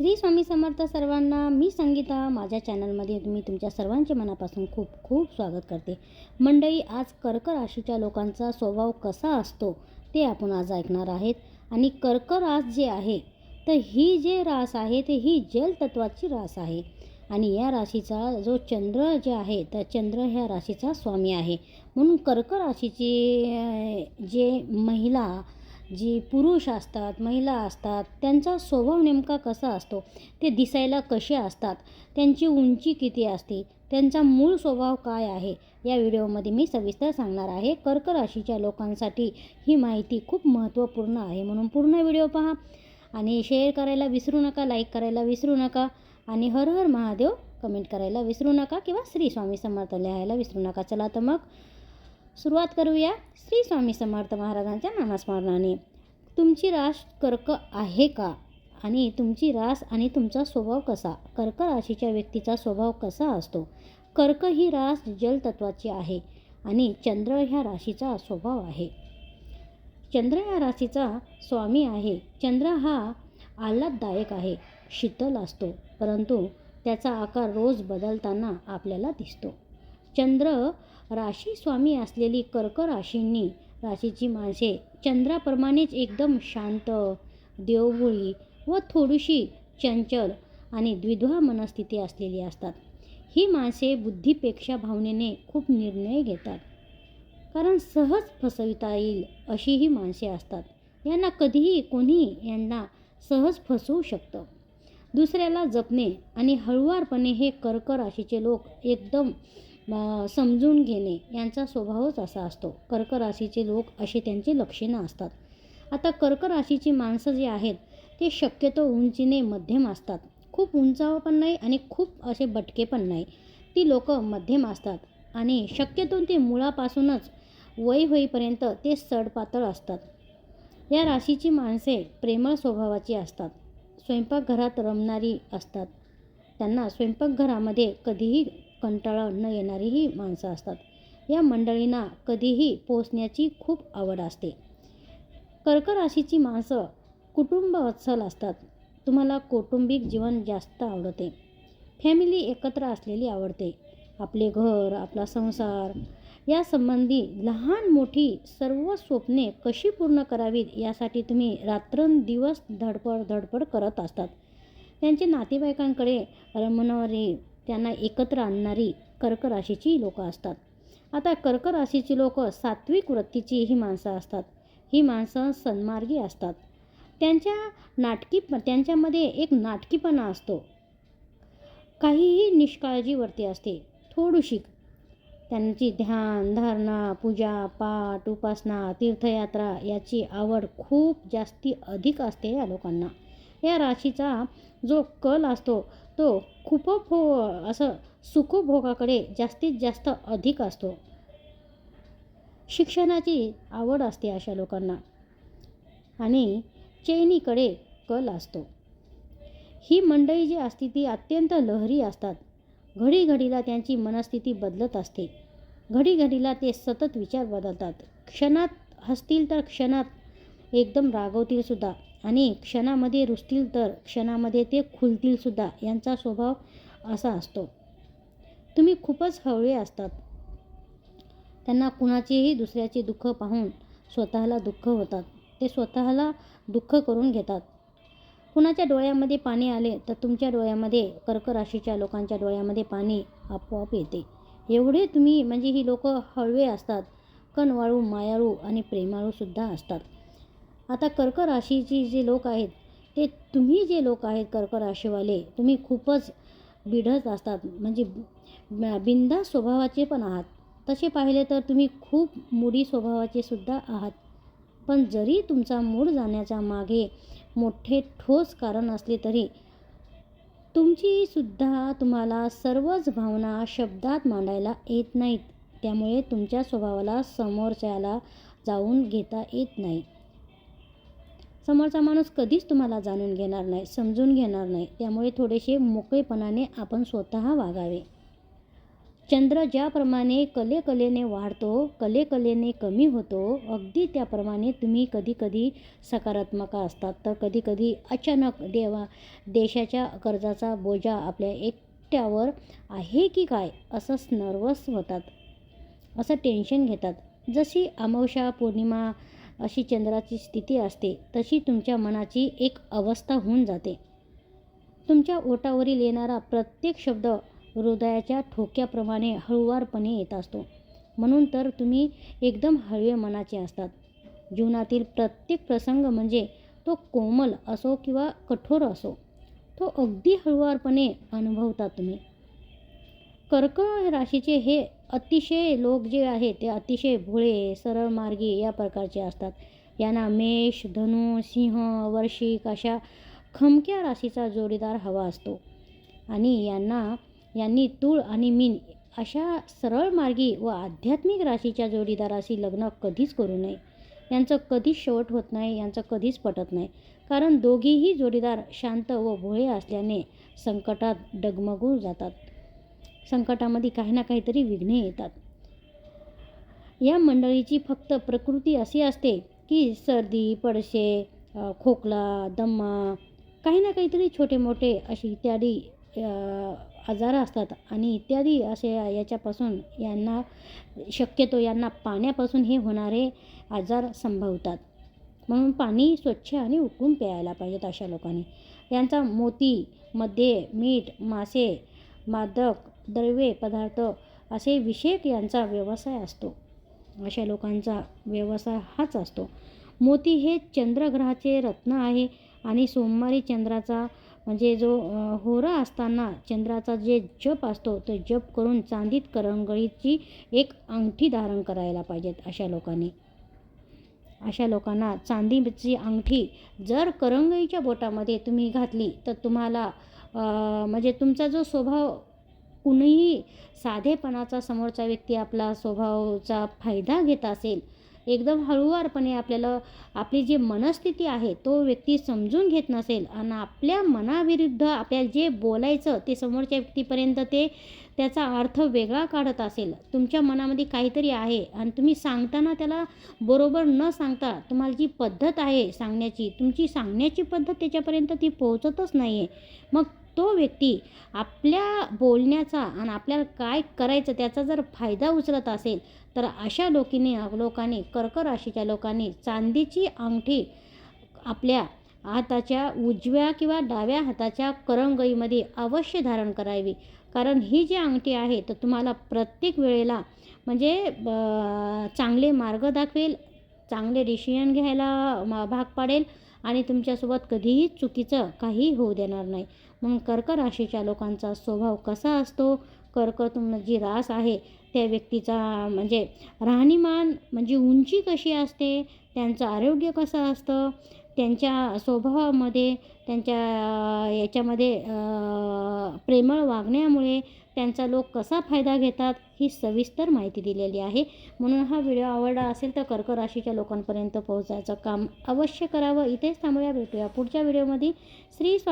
श्री स्वामी समर्थ सर्वांना मी संगीता माझ्या चॅनलमध्ये मी तुमच्या सर्वांचे मनापासून खूप खूप स्वागत करते. मंडळी आज कर्क राशीच्या लोकांचा स्वभाव कसा असतो ते आपण आज ऐकणार आहेत. आणि कर्क रास जे आहे तर ही जे रास आहे ते ही जलतत्वाची रास आहे. आणि या राशीचा जो चंद्र जे आहे तर चंद्र ह्या राशीचा स्वामी आहे. म्हणून कर्क राशीची जे महिला जी पुरुष असतात महिला असतात त्यांचा स्वभाव नेमका कसा असतो ते दिसायला कसे असतात त्यांची उंची किती असते त्यांचा मूळ स्वभाव काय आहे या व्हिडिओमध्ये मी सविस्तर सांगणार आहे. कर्क राशीच्या लोकांसाठी ही माहिती खूप महत्त्वपूर्ण आहे म्हणून पूर्ण व्हिडिओ पहा. आणि शेअर करायला विसरू नका लाईक करायला विसरू नका. आणि हर हर महादेव कमेंट करायला विसरू नका किंवा श्री स्वामी समर्थ लिहायला विसरू नका. चला तर मग सुरुवात करूया श्री स्वामी समर्थ महाराजांच्या नामस्मरणाने. तुमची रास कर्क आहे का? आणि तुमची रास आणि तुमचा स्वभाव कसा? कर्क राशीच्या व्यक्तीचा स्वभाव कसा असतो? कर्क ही रास जलतत्वाची आहे आणि चंद्र ह्या राशीचा स्वभाव आहे. चंद्र या राशीचा स्वामी आहे. चंद्र हा आल्हाददायक आहे शीतल असतो परंतु त्याचा आकार रोज बदलताना आपल्याला दिसतो. चंद्र राशी स्वामी असलेली कर्क राशींनी राशीची माणसे चंद्राप्रमाणेच एकदम शांत देवगुळी व थोडीशी चंचल आणि द्विध्वा मनस्थिती असलेली असतात. ही माणसे बुद्धीपेक्षा भावनेने खूप निर्णय घेतात. कारण सहज फसविता येईल अशी ही माणसे असतात. यांना कधीही कोणी यांना सहज फसवू शकतं. दुसऱ्याला जपणे आणि हळुवारपणे हे कर्क राशीचे लोक एकदम समजून घेणे यांचा स्वभावच असा असतो. कर्क राशीचे लोक अशी त्यांची लक्षणं असतात. आता कर्क राशीची माणसं जी आहेत ते शक्यतो उंचीने मध्यम असतात. खूप उंचाव पण नाही आणि खूप असे बटके पण नाही. ती लोक मध्यम असतात आणि शक्यतो ते मुळापासूनच वय होईपर्यंत ते सडपातळ असतात. या राशीची माणसे प्रेमळ स्वभावाची असतात. स्वयंपाकघरात रमणारी असतात. त्यांना स्वयंपाकघरामध्ये कधीही कंटाळा न येणारीही माणसं असतात. या मंडळींना कधीही पोचण्याची खूप आवड असते. कर्क राशीची माणसं कुटुंबवत्सल असतात. तुम्हाला कौटुंबिक जीवन जास्त आवडते. फॅमिली एकत्र असलेली आवडते. आपले घर आपला संसार यासंबंधी लहान मोठी सर्व स्वप्ने कशी पूर्ण करावीत यासाठी तुम्ही रात्रंदिवस धडपड धडपड करत असतात. त्यांचे नातेवाईकांकडे रमणारी त्यांना एकत्र आणणारी कर्क राशीची लोकं असतात. आता कर्क राशीची लोक सात्विक वृत्तीची ही माणसं असतात. ही माणसं सन्मार्गी असतात. त्यांच्या नाटकी त्यांच्यामध्ये एक नाटकीपणा असतो. काहीही निष्काळजीवरती असते. थोडीशी त्यांची ध्यान धारणा पूजा पाठ उपासना तीर्थयात्रा याची आवड खूप जास्ती अधिक असते या लोकांना. या राशीचा जो कल असतो तो खूप असं सुखभोगाकडे जास्तीत जास्त अधिक असतो. शिक्षणाची आवड असते अशा लोकांना. आणि चैनीकडे कल असतो. ही मंडळी जी असते ती अत्यंत लहरी असतात. घडी घडीला त्यांची मनस्थिती बदलत असते. घडी घडीला ते सतत विचार बदलतात. क्षणात हसतील तर क्षणात एकदम रागवतील सुद्धा. आणि क्षणामध्ये रुजतील तर क्षणामध्ये ते खुलतीलसुद्धा यांचा स्वभाव असा असतो. तुम्ही खूपच हवळे असतात. त्यांना कुणाचेही दुसऱ्याचे दुःख पाहून स्वतःला दुःख होतात. ते स्वतःला दुःख करून घेतात. कुणाच्या डोळ्यामध्ये पाणी आले तर तुमच्या डोळ्यामध्ये कर्क राशीच्या लोकांच्या डोळ्यामध्ये पाणी आपोआप येते. एवढे तुम्ही म्हणजे ही लोक हळवे असतात. कणवाळू मायाळू आणि प्रेमाळूसुद्धा असतात. आता कर्क राशीची जे लोक आहेत ते तुम्ही जे लोक आहेत कर्क राशीवाले तुम्ही खूपच बिढत असतात. म्हणजे बिंदा स्वभावाचे पण आहात. तसे पाहिले तर तुम्ही खूप मुडी स्वभावाचे सुद्धा आहात. पण जरी तुमचा मूड जाण्याच्या मागे मोठे ठोस कारण असले तरी तुमची सुद्धा तुम्हाला सर्वच भावना शब्दात मांडायला येत नाहीत. त्यामुळे तुमच्या स्वभावाला समोरच्याला जाऊन घेता येत नाही. समोरचा माणूस कधीच तुम्हाला जाणून घेणार नाही समजून घेणार नाही. त्यामुळे थोडेसे मोकळेपणाने आपण स्वतः वागावे. चंद्र ज्याप्रमाणे कलेकलेने वाढतो कलेकलेने कमी होतो अगदी त्याप्रमाणे तुम्ही कधीकधी सकारात्मक असतात. तर कधीकधी अचानक देवा देशाच्या कर्जाचा बोजा आपल्या एकट्यावर आहे की काय? असंच नर्वस होतात. असं टेन्शन घेतात. जशी अमावस्या पौर्णिमा अशी चंद्राची स्थिती असते तशी तुमच्या मनाची एक अवस्था होऊन जाते. तुमच्या ओटावरील येणारा प्रत्येक शब्द हृदयाच्या ठोक्याप्रमाणे हळुवारपणे येत असतो. म्हणून तर तुम्ही एकदम हळवे मनाचे असतात. जीवनातील प्रत्येक प्रसंग म्हणजे तो कोमल असो किंवा कठोर असो तो अगदी हळुवारपणे अनुभवता तुम्ही. कर्कळ राशीचे हे अतिशय लोक जे आहे ते अतिशय भोळे सरळ मार्गी या प्रकारचे असतात. यांना मेष धनु सिंह वर्षिक अशा खमक्या राशीचा जोडीदार हवा असतो. आणि यांना यांनी तूळ आणि मीन अशा सरळ मार्गी व आध्यात्मिक राशीच्या जोडीदाराशी लग्न कधीच करू नये. यांचं कधीच शेवट होत नाही यांचं कधीच पटत नाही. कारण दोघीही जोडीदार शांत व भोळे असल्याने संकटात डगमगून जातात. संकटामध्ये काही ना काहीतरी विघ्ने येतात. या मंडळीची फक्त प्रकृती अशी असते की सर्दी पडशे खोकला दम्मा काही ना काहीतरी छोटे मोठे अशी इत्यादी आजार असतात आणि इत्यादी असे याच्यापासून यांना शक्यतो यांना पाण्यापासून हे होणारे आजार संभवतात. म्हणून पाणी स्वच्छ आणि उकळून प्यायला पाहिजेत अशा लोकांनी. यांचा मोती मध्ये मीठ मासे मादक द्रव्ये पदार्थ असे विषयक यांचा व्यवसाय असतो. अशा लोकांचा व्यवसाय हाच असतो. मोती हे चंद्रग्रहाचे रत्न आहे आणि सोमवारी चंद्राचा म्हणजे जो होरा असताना चंद्राचा जे जप असतो तो जप करून चांदीत करंगळीची एक अंगठी धारण करायला पाहिजेत अशा लोकांनी. अशा लोकांना चांदीची अंगठी जर करंगळीच्या बोटामध्ये तुम्ही घातली तर तुम्हाला म्हणजे तुमचा जो स्वभाव कुणीही साधेपणाचा समोरचा व्यक्ती आपला स्वभावाचा फायदा घेत असेल एकदम हळुवारपणे आपल्याला आपली जी मनस्थिती आहे तो व्यक्ती समजून घेत नसेल आणि आपल्या मनाविरुद्ध आपल्याला जे बोलायचं ते समोरच्या व्यक्तीपर्यंत ते त्याचा अर्थ वेगळा काढत असेल. तुमच्या मनामध्ये काहीतरी आहे आणि तुम्ही सांगताना त्याला बरोबर न सांगता तुम्हाला जी पद्धत आहे सांगण्याची तुमची सांगण्याची पद्धत त्याच्यापर्यंत ती पोहोचतच नाही आहे मग तो व्यक्ती आपल्या बोलण्याचा आणि आपल्याला काय करायचं त्याचा जर फायदा उचलत असेल तर अशा लोकीने लोकांनी कर्क राशीच्या लोकांनी चांदीची अंगठी आपल्या हाताच्या उजव्या किंवा डाव्या हाताच्या करंगईमध्ये अवश्य धारण करावी. कारण ही जी अंगठी आहे तर तुम्हाला प्रत्येक वेळेला म्हणजे ब- चांगले मार्ग दाखवेल चांगले डिसिजन घ्यायला म- भाग पाडेल. आणि तुमच्यासोबत कधीही चुकीचं काही होऊ देणार नाही. मग कर्क राशीच्या लोकांचा स्वभाव कसा असतो? कर्क तुम जी रास आहे. त्या व्यक्तीचा म्हणजे राहणीमान म्हणजे उंची कशी असते? त्यांचं आरोग्य कसं असतं? त्यांच्या स्वभावामध्ये त्यांच्या याच्यामध्ये प्रेमळ वागण्यामुळे त्यांचा लोक कसा फायदा घेतात ही सविस्तर माहिती दिलेली आहे. म्हणून हा व्हिडिओ आवडला असेल तर कर्क राशीच्या लोकांपर्यंत पोहोचायचं काम अवश्य करावं. इथेच थांबूया भेटूया पुढच्या व्हिडिओमध्ये. श्री स्वा